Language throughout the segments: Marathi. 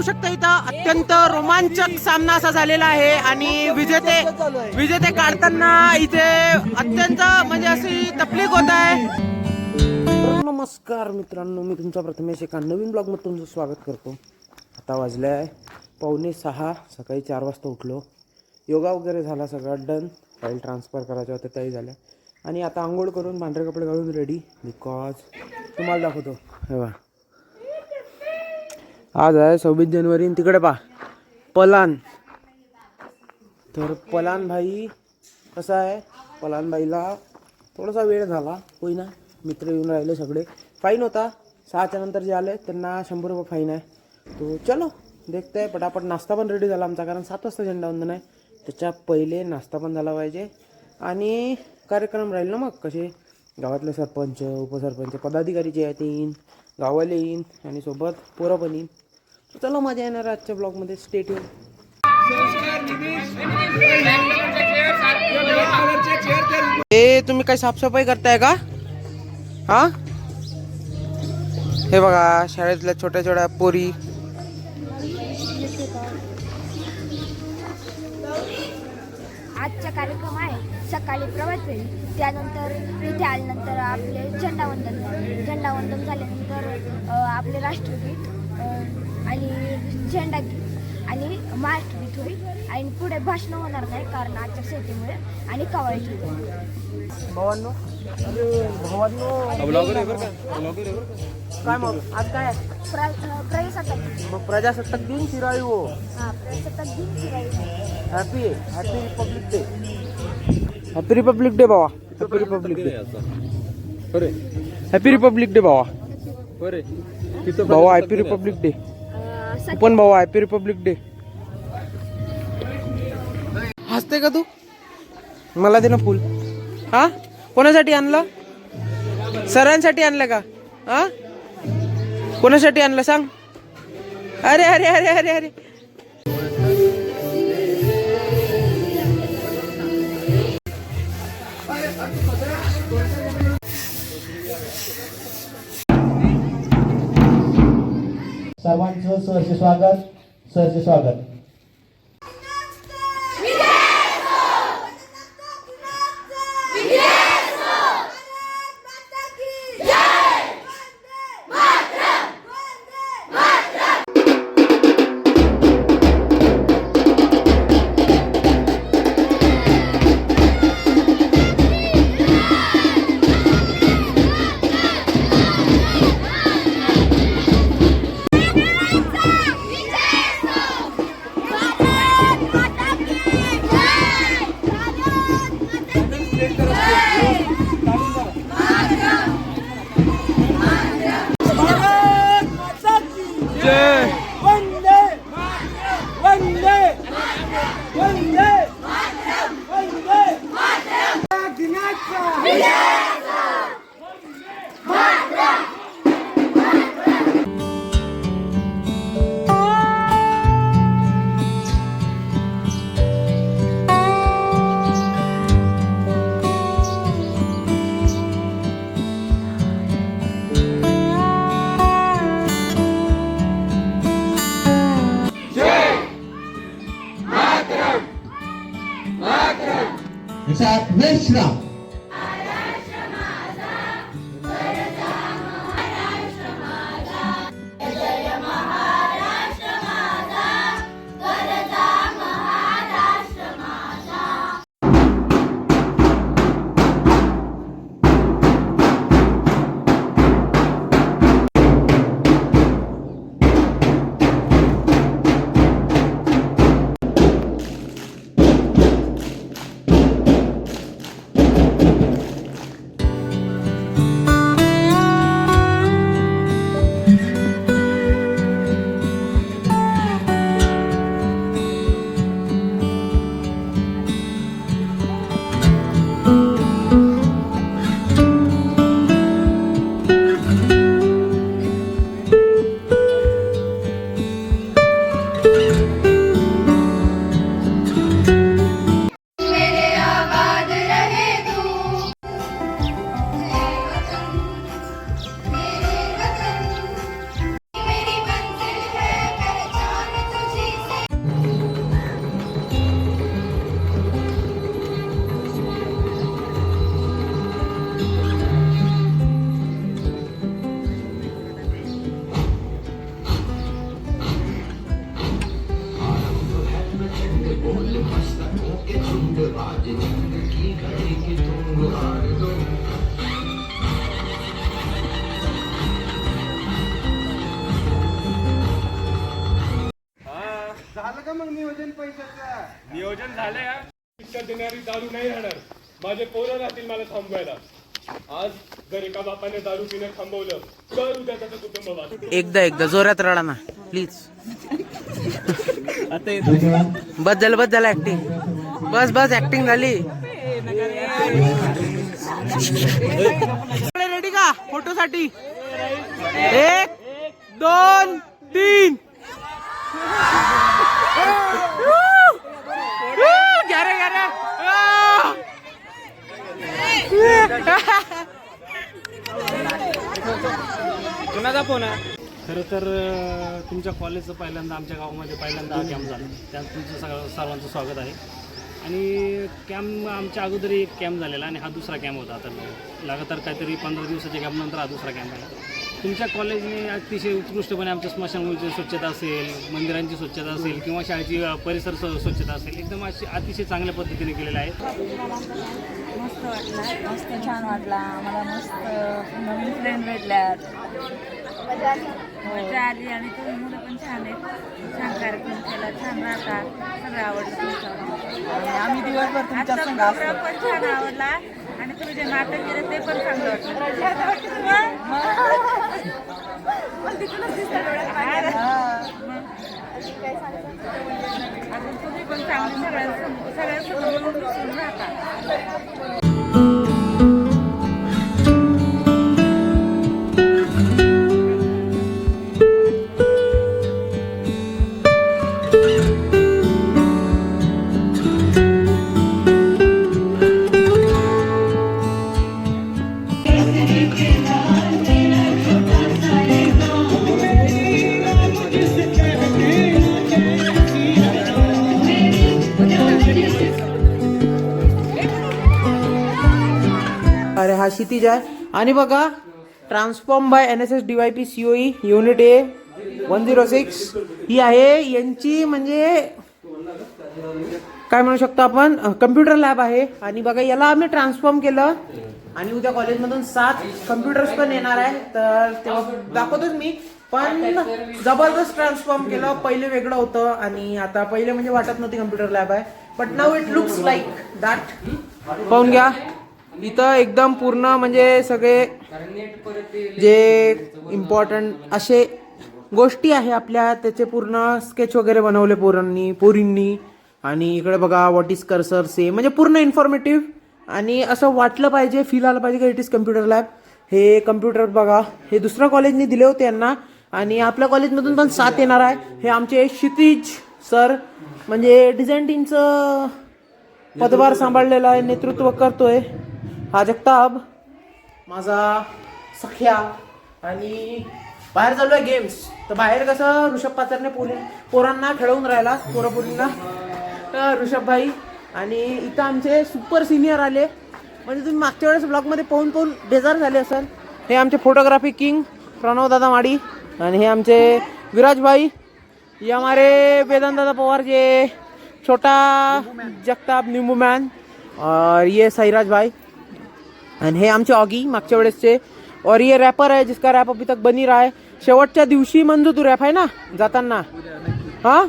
पाहू शकता इथं. अत्यंत रोमांचक सामना असा झालेला आहे आणि विजेते विजेते काढताना इथे अत्यंत म्हणजे अशी तकलीफ होत आहे. नमस्कार मित्रांनो मी तुमचा प्रथमेश एका नवीन ब्लॉगमध्ये तुमचं स्वागत करतो. आता वाजले आहे पावणे सहा सकाळी चार वाजता उठलो. योगा वगैरे झाला सगळा डन. फाईल ट्रान्सफर करायच्या होत्या त्याही झाल्या. आणि आता आंघोळ करून पांढरे कपडे घालून रेडी बिकॉज तुम्हाला दाखवतो. हे वा आज आहे सव्वीस जानेवारी आणि तिकडे पा पलान. तर पलान भाई कसा आहे? पलान भाईला थोडासा वेळ झाला. होई ना? मित्र येऊन राहिले सगळे. फाईन होता. सहाच्या नंतर जे आले त्यांना शंभर रुपये फाईन आहे. तो चलो देखते. पटापट नाश्ता पण रेडी झाला आमचा कारण सात वाजता झेंडावंदन आहे. त्याच्या पहिले नाश्ता पण झाला पाहिजे. आणि कार्यक्रम राहील ना मग? कसे? गावातले सरपंच उपसरपंच पदाधिकारी जे आहेत ते येईन. गावाला येईन. आणि सोबत पोरं पण येईन. चला मजा येणार आजच्या ब्लॉगमध्ये स्टेट येऊन ए तुम्ही काही साफसफाई करताय का? हा? हे बघा शाळेतल्या छोट्या छोट्या पोरी. आजचा कार्यक्रम आहे सकाळी प्रभात फेरी त्यानंतर इथे आल्यानंतर आपले झेंडावंदन झेंडावंदन झाल्यानंतर आपले राष्ट्रगीत. आणि झेंडागीत आणि महाराष्ट्रगीत होईल आणि पुढे भाषण होणार नाही कारण आजच्या शेतीमुळे आणि कवायची भावांनो अरे भावांनो. काय मग? आज काय? प्रजासत्ताक मग प्रजासत्ताक दिन शिराळी हो. हां प्रजासत्ताक दिन फिरायचं happy happy Republic Day happy Republic Day भावा. Happy Republic Day happy Republic Day भावा. भावा हॅपी रिपब्लिक डे पण भावा हॅपी रिपब्लिक डे हसते का तू? मला दे ना फुल. हा? कोणासाठी आणलं? सरांसाठी आणलं का? हा? कोणासाठी आणलं? सांग. अरे अरे अरे अरे अरे. सर्वांचं सहर्ष स्वागत सहर्ष स्वागत. माझे पोरं राहतील मला थांबवायला. आज जर एका बापाने दारू पिणं थांबवलं तर उद्या त्याचं कुटुंब वाचतं एकदा एकदा जोरात रडा ना प्लीज बस झालं बस झालं ऍक्टिंग बस बस ऍक्टिंग झाली. रेडी का? फोटो साठी एक दोन तीन घ्या रे घ्या रे आ! कुणाचा फोन आहे? खरं तर तुमच्या कॉलेजचं पहिल्यांदा आमच्या गावामध्ये पहिल्यांदा हा कॅम्प झाला. त्यात तुमचं सगळं सर्वांचं स्वागत आहे. आणि कॅम्प आमच्या अगोदर एक कॅम्प झालेला आणि हा दुसरा कॅम्प होता. आता लगातार काहीतरी पंधरा दिवसाच्या कॅम्पनंतर हा दुसरा कॅम्प आहे तुमच्या कॉलेजने अतिशय उत्कृष्टपणे आमच्या स्मशानभूमीची स्वच्छता असेल मंदिरांची स्वच्छता असेल किंवा शाळेची परिसर स्व- स्वच्छता असेल एकदम अशी अतिशय चांगल्या पद्धतीने केलेलं आहे. मस्त वाटला. मस्त छान वाटला. मला मस्त नवीन फ्रेंड भेटल्यात. मजा आली आणि तुम्ही मुलं पण छान आहेत. छान कार्यक्रम केला छान राहतात सगळं आवडलं तुमचं आम्ही दिवसभर तुमच्या पण छान आवडला. आणि तुम्ही जे नाटक केलं ते पण चांगलं वाटलं. अजून तुम्ही पण चांगली सगळ्या सगळ्या मिळून आहे. आणि बघा transform by N S S D Y P COE unit A one zero six ही आहे यांची म्हणजे काय म्हणू शकतो आपण? कम्प्युटर लॅब आहे. आणि बघा याला आम्ही ट्रान्सफॉर्म केलं. आणि उद्या कॉलेजमधून सात कम्प्युटर्स पण येणार आहे. तर तेव्हा दाखवतोच मी. पण जबरदस्त ट्रान्सफॉर्म केलं. पहिले वेगळं होतं. आणि आता पहिले म्हणजे वाटत नव्हती कम्प्युटर लॅब आहे. But now it looks like that पाहून घ्या. इथं एकदम पूर्ण म्हणजे सगळे जे इम्पॉर्टंट असे गोष्टी आहे आपल्या त्याचे पूर्ण स्केच वगैरे बनवले पोरांनी पोरींनी. आणि इकडे बघा व्हॉट इज कर्सर से म्हणजे पूर्ण इन्फॉर्मेटिव्ह आणि असं वाटलं पाहिजे फील आलं पाहिजे की इट इज कम्प्युटर लॅब हे कम्प्युटर बघा हे दुसऱ्या कॉलेजने दिले होते यांना. आणि आपल्या कॉलेजमधून पण साथ येणार आहे. हे आमचे क्षितिज सर म्हणजे डिझाईन टीमचं पदभार सांभाळलेला आहे नेतृत्व करतोय. हा जगताप. माझा सख्या आणि बाहेर चालू आहे गेम्स तर बाहेर कसं ऋषभ पाचरने पोरी पोरांना खेळवून राहिला पोरं पोरींना. तर ऋषभ भाई आणि इथं आमचे सुपर सिनियर आले. म्हणजे तुम्ही मागच्या वेळेस ब्लॉगमध्ये पाहून पाहून बेजार झाले असाल. हे आमचे फोटोग्राफी किंग प्रणव दादा माडी आणि हे आमचे विराज भाई. ये हमारे वेदांत दादा पवार जे छोटा जगताप नींबू मैन और ये सईराज भाई. आणि हे आमचे ऑगी मागच्या वेळेसचे और ये रॅपर आहे जिसका रॅप अभी तक बनी रहा है शेवटच्या दिवशी मंजू तू रॅप आहे ना? जाताना. हा?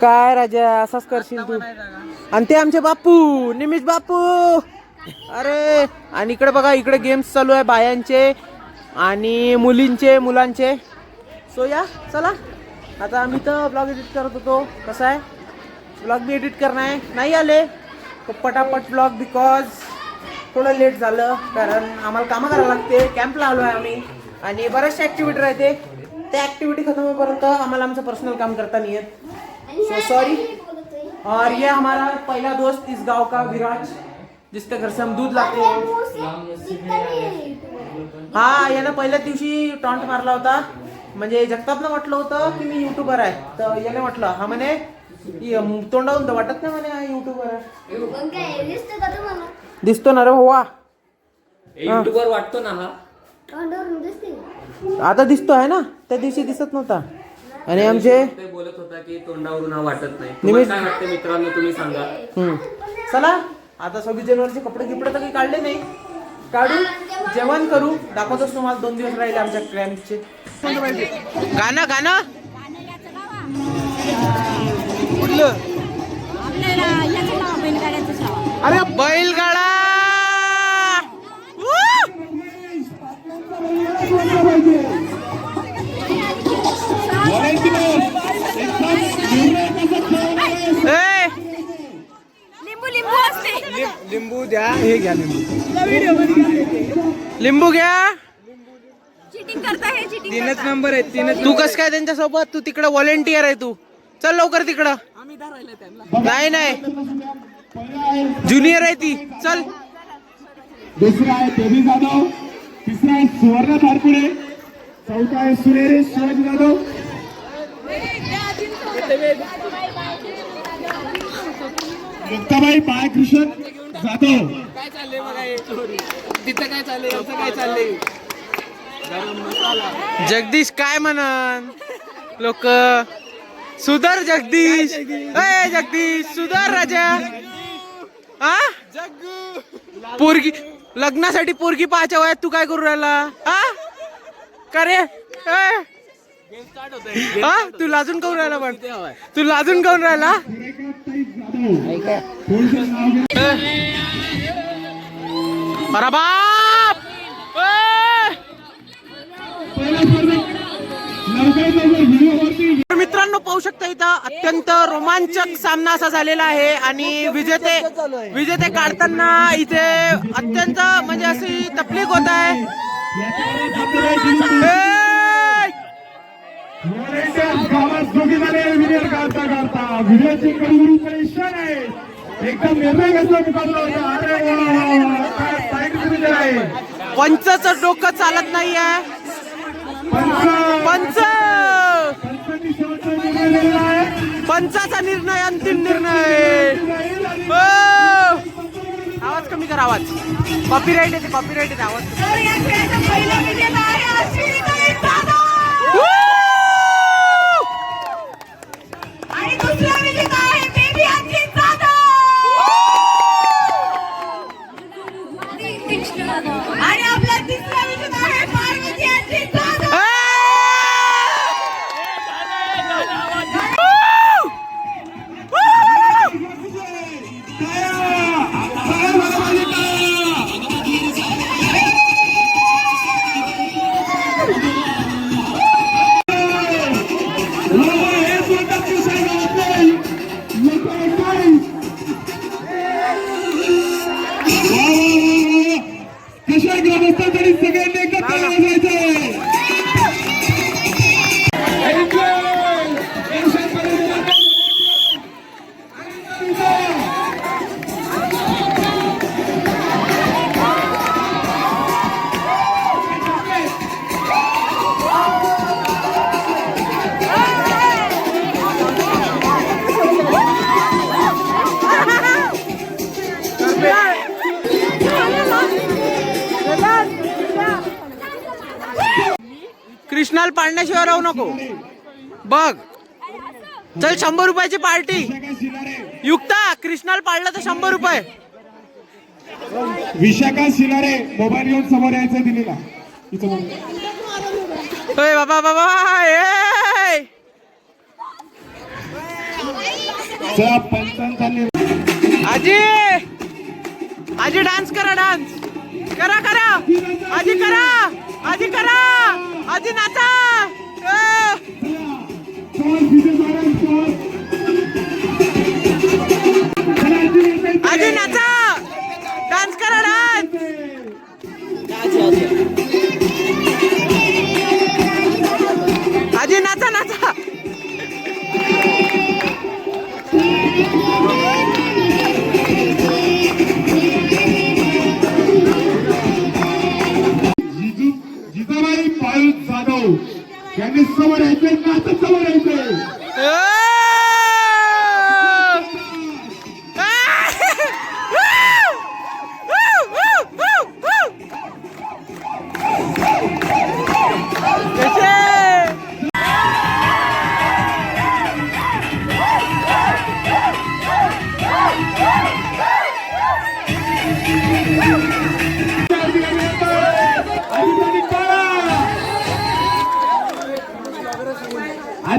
काय राजा असाच करशील तू. आणि ते आमचे बापू निमिष बापू अरे आणि इकडे बघा इकडे गेम्स चालू आहे बायांचे आणि मुलींचे मुलांचे. सो या चला. आता आम्ही तर ब्लॉग एडिट करत होतो. कसं आहे? ब्लॉग बी एडिट करणार आहे. नाही आले. पटापट ब्लॉग बिकॉज थोडं लेट झालं कारण आम्हाला कामं करावं लागते. कॅम्पला आलो आहे आम्ही. आणि बऱ्याचशा ॲक्टिव्हिटी राहते. त्या ॲक्टिव्हिटी खतम होईपर्यंत आम्हाला आमचं पर्सनल काम करता नाही येत. सो सॉरी और ये हमारा पहला दोस्त इस गांव का विराज जिसके घर से हम दूध लाते हैं. हा यानं पहिल्याच दिवशी टॉन्ट मारला होता. म्हणजे जगतापनं म्हटलं होतं की मी युट्यूबर आहे. तर याने म्हटलं हा म्हणे तोंडावून तर वाटत नाही म्हणे हा युट्यूबर आहे. दिसतो ना रे भावा युट्यूबर वाटतो ना हा. आता दिसतो आहे ना? त्या दिवशी दिसत नव्हता. आणि आमचे ते बोलत होता की तोंडावरून हा वाटत नाही. तुम्हाला काय वाटतं मित्रांनो तुम्ही सांगा. हम्म. चला. आता सव्वीस जानेवारीचे कपडे गिपडे तर काही काढले नाही. काढू. जेवण करू. दाखवतोच तुम्हाला. दोन दिवस राहिले आमच्या क्रॅम्पचे. गाणं गाणं. कुठलं? अरे बैलगाडा Woo! ए, लिंबू द्या हे घ्या लिंबू. लिंबू घ्या. चिटिंग करता हे चिटिंग तीनच नंबर आहे तीनच तू कस काय त्यांच्यासोबत? तू तिकडं व्हॉलेंटियर आहे तू. चल लवकर तिकडं. नाही नाही. ज्युनियर आहे ती. चल. दुसरा आहे तिसरा आहे सुवर्ण धारपुडे चौथा आहे सुरेश शिवाजी जाधव. मुक्ताबाई बाळकृष्ण जाधव. जगदीश काय म्हणन? लोक सुधर जगदीश. अय जगदीश सुधर राजा. हा पोरगी लग्नासाठी पोरगी पाहायच्या वयात तू काय करू राहिला? हा? का रे? ए? हा? तू लाजून करून राहिला पण. तू लाजून करून राहिला? अरे बाप! ए! मित्रांनो पाहू शकता इथं अत्यंत रोमांचक सामना असा झालेला आहे आणि विजेते विजेते काढताना इथे अत्यंत म्हणजे अशी तकलीफ होत आहे. एकदम निर्णय घेतला पंचचं डोकं चालत नाहीये. पंच! पंचाचा निर्णय अंतिम निर्णय. आवाज कमी कर आवाज. कॉपीराईट येते कॉपीराईट येते आवाज Kaya कृष्णाला पाळण्याशिवाय राहू नको. बघ. चल शंभर रुपयाची पार्टी. युक्ता कृष्णाला पाळलं तर शंभर रुपये. विशाखा शिलारे मोबाईल घेऊन समोर यायचं दिलेला बाबा बाबा ए! चला आजी. आजी डान्स करा डान्स करा करा. आजी करा. आजी करा. आजी नाचायचं. आजी नाचा डान्स करा डान्स!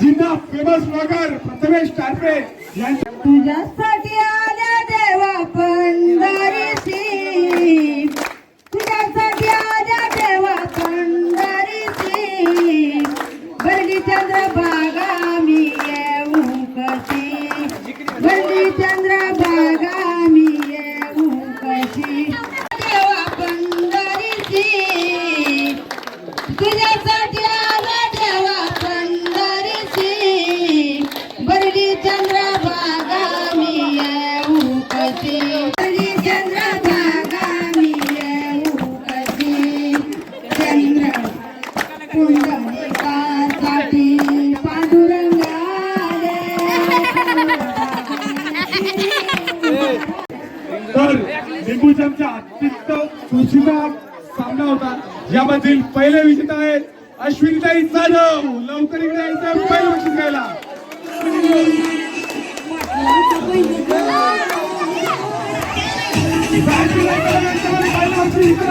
जिंदा फेमस ब्लॉगर प्रथमेश टारपे यांच्या लिंबूजमच्या अत्यंत खुशीचा सामना होता. यामधील पहिले विजेता आहेत अश्विनताई जाधव. लवकर इकडे यायचं पहिलं बक्षीस घ्यायला पहिलं बक्षीस